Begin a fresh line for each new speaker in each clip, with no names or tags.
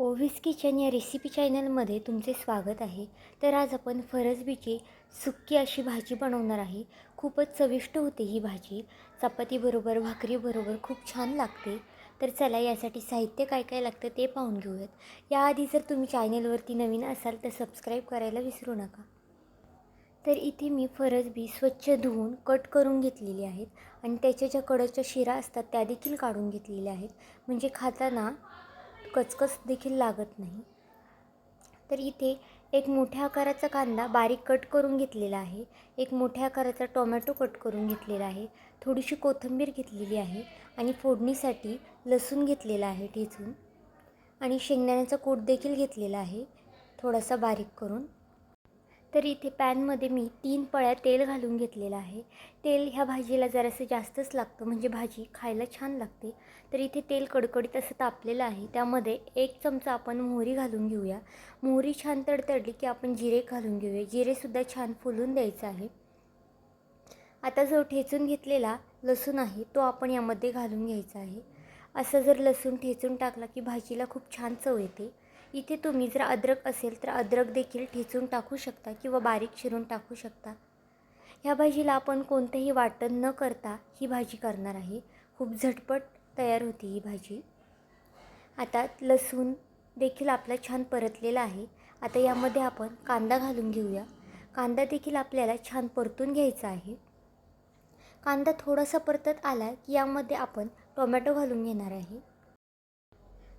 ओव्हिस kitchen या recipe चॅनलमध्ये तुमचे स्वागत आहे. तर आज आपण फरसबीची सुक्की अशी भाजी बनवणार आहे. खूपच चविष्ट होते ही भाजी. चपातीबरोबर भाकरीबरोबर खूप छान लागते. तर चला यासाठी साहित्य काय काय लागतं ते पाहून घेऊयात. याआधी जर तुम्ही चॅनलवरती नवीन असाल तर सबस्क्राईब करायला विसरू नका. तर इथे मी फरसबी स्वच्छ धुवून कट करून घेतलेली आहेत. आणि त्याच्या ज्या कडच्या शिरा असतात त्या देखील काढून घेतलेल्या आहेत. म्हणजे खाताना कचकच देखील लागत नाही. तर इथे एक मोठ्या आकाराचा कांदा बारीक कट करून घेतलेला आहे. एक मोठ्या आकाराचा टोमॅटो कट करून घेतलेला आहे. थोडीशी कोथिंबीर घेतलेली आहे आणि फोडणीसाठी लसूण घेतलेला आहे ठेचून. आणि शेंगदाण्याचा कूट देखील घेतलेला आहे. थोडासा बारीक करून. तर इथे पॅनमध्ये मी तीन पळ्या तेल घालून घेतलेलं आहे. तेल ह्या भाजीला जरासं जास्तच लागतं म्हणजे भाजी खायला छान लागते. तर इथे तेल कडकडीत असं तापलेलं आहे. त्यामध्ये एक चमचा आपण मोहरी घालून घेऊया. मोहरी छान तडतडली की आपण जिरे घालून घेऊया. जिरेसुद्धा छान फुलून द्यायचं आहे. आता जो ठेचून घेतलेला लसूण आहे तो आपण यामध्ये घालून घ्यायचा आहे. असं जर लसूण ठेचून टाकला की भाजीला खूप छान चव येते. इथे तुम्ही जर अद्रक असेल तर अद्रक देखील ठेचून टाकू शकता किंवा बारीक चिरून टाकू शकता. ह्या भाजीला आपण कोणतंही वाटण न करता ही भाजी करणार आहे. खूप झटपट तयार होती ही भाजी. आता लसूण देखील आपला छान परतलेला आहे. आता यामध्ये आपण कांदा घालून घेऊया. कांदा देखील आपल्याला छान परतून घ्यायचा आहे. कांदा थोडासा परतत आला की यामध्ये आपण टोमॅटो घालून घेणार आहे.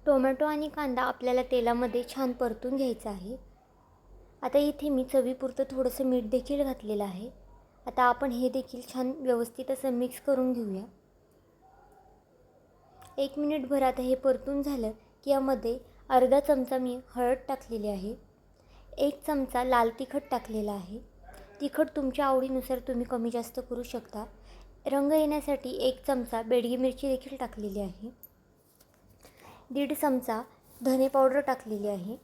टोमॅटो आणि कांदा आपल्याला तेलामध्ये छान परतून घ्यायचा आहे. आता इथे मी चवीपुरतं थोडंसं मीठ देखील घातलेलं आहे. आता आपण हे देखील छान व्यवस्थित असं मिक्स करून घेऊया. एक मिनिटभर आता हे परतून झालं की यामध्ये अर्धा चमचा मी हळद टाकलेली आहे. एक चमचा लाल तिखट टाकलेला आहे. तिखट तुमच्या आवडीनुसार तुम्ही कमी जास्त करू शकता. रंग येण्यासाठी एक चमचा बेडगी मिरची देखील टाकलेली आहे. दीड चमचा धने पावडर टाकलेली आहे.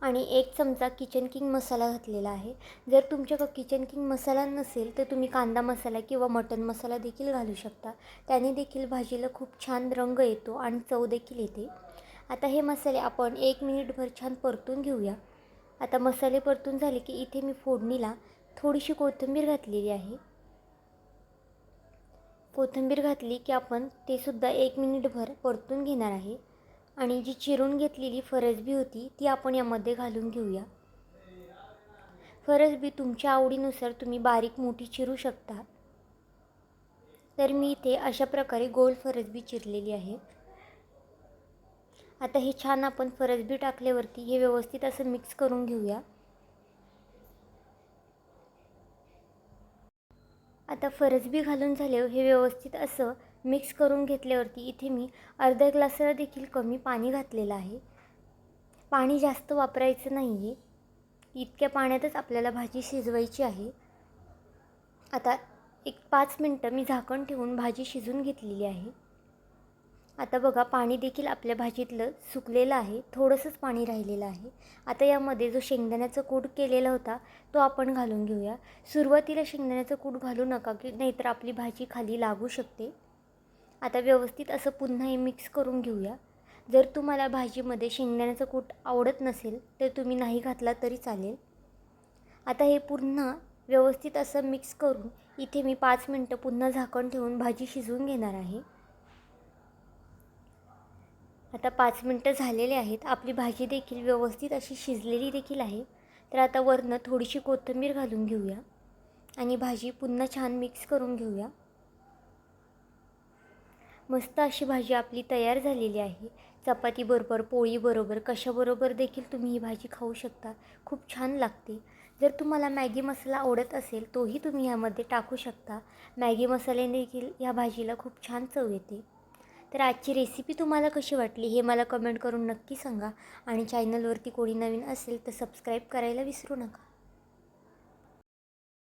आणि एक चमचा किचन किंग मसाला घातलेला आहे. जर तुमच्याकडं किचन किंग मसाला नसेल तर तुम्ही कांदा मसाला किंवा मटन मसाला देखील घालू शकता. त्याने देखील भाजीला खूप छान रंग येतो आणि चव देखील येते. आता हे मसाले आपण एक मिनिटभर छान परतून घेऊया. आता मसाले परतून झाले की इथे मी फोडणीला थोडीशी कोथिंबीर घातलेली आहे. कोथिंबीर घातली की आपण ते सुद्धा एक मिनिटभर परतून घेणार आहे. आणि जी चिरून घेतलेली फरसबी होती ती आपण यामध्ये घालून घेऊया. फरसबी तुमच्या आवडीनुसार तुम्ही बारीक मोठी चिरू शकता. तर मी इथे अशा प्रकारे गोल फरसबी चिरलेली आहे. आता हे छान आपण फरसबी टाकल्यावरती हे व्यवस्थित असं मिक्स करून घेऊया. आता फरसबी घालून झाल्यावर हे व्यवस्थित असं मिक्स करून घेतल्यावरती इथे मी अर्ध्या ग्लासाला देखील कमी पाणी घातलेलं आहे. पाणी जास्त वापरायचं नाही आहे इतक्या पाण्यातच आपल्याला भाजी शिजवायची आहे. आता एक पाच मिनटं मी झाकण ठेवून भाजी शिजून घेतलेली आहे. आता बघा पाणी देखील आपल्या भाजीतलं सुकलेलं आहे थोडंसंच पाणी राहिलेलं आहे. आता यामध्ये जो शेंगदाण्याचा कूट केलेला होता तो आपण घालून घेऊया. सुरुवातीला शेंगदाण्याचं कूट घालू नका की नाहीतर आपली भाजी खाली लागू शकते. आता व्यवस्थित असं पुन्हा हे मिक्स करून घेऊया. जर तुम्हाला भाजीमध्ये शेंगदाण्याचं कूट आवडत नसेल तर तुम्ही नाही घातला तरी चालेल. आता हे पुन्हा व्यवस्थित असं मिक्स करून इथे मी पाच मिनटं पुन्हा झाकण ठेवून भाजी शिजवून घेणार आहे. आता पाच मिनटं झालेले आहेत. आपली भाजी देखील व्यवस्थित अशी शिजलेली देखील आहे. तर आता वरनं थोडीशी कोथिंबीर घालून घेऊया. आणि भाजी पुन्हा छान मिक्स करून घेऊया. मस्त अशी भाजी आपली तयार झालेली आहे. चपातीबरोबर पोळीबरोबर कशाबरोबर देखील तुम्ही ही भाजी खाऊ शकता. खूप छान लागते. जर तुम्हाला मॅगी मसाला आवडत असेल तोही तुम्ही ह्यामध्ये टाकू शकता. मॅगी मसाल्याने देखील ह्या भाजीला खूप छान चव येते. तर आजची रेसिपी तुम्हाला कशी वाटली हे मला कमेंट करून नक्की सांगा. आणि चॅनलवरती कोणी नवीन असेल तर सबस्क्राईब करायला विसरू नका.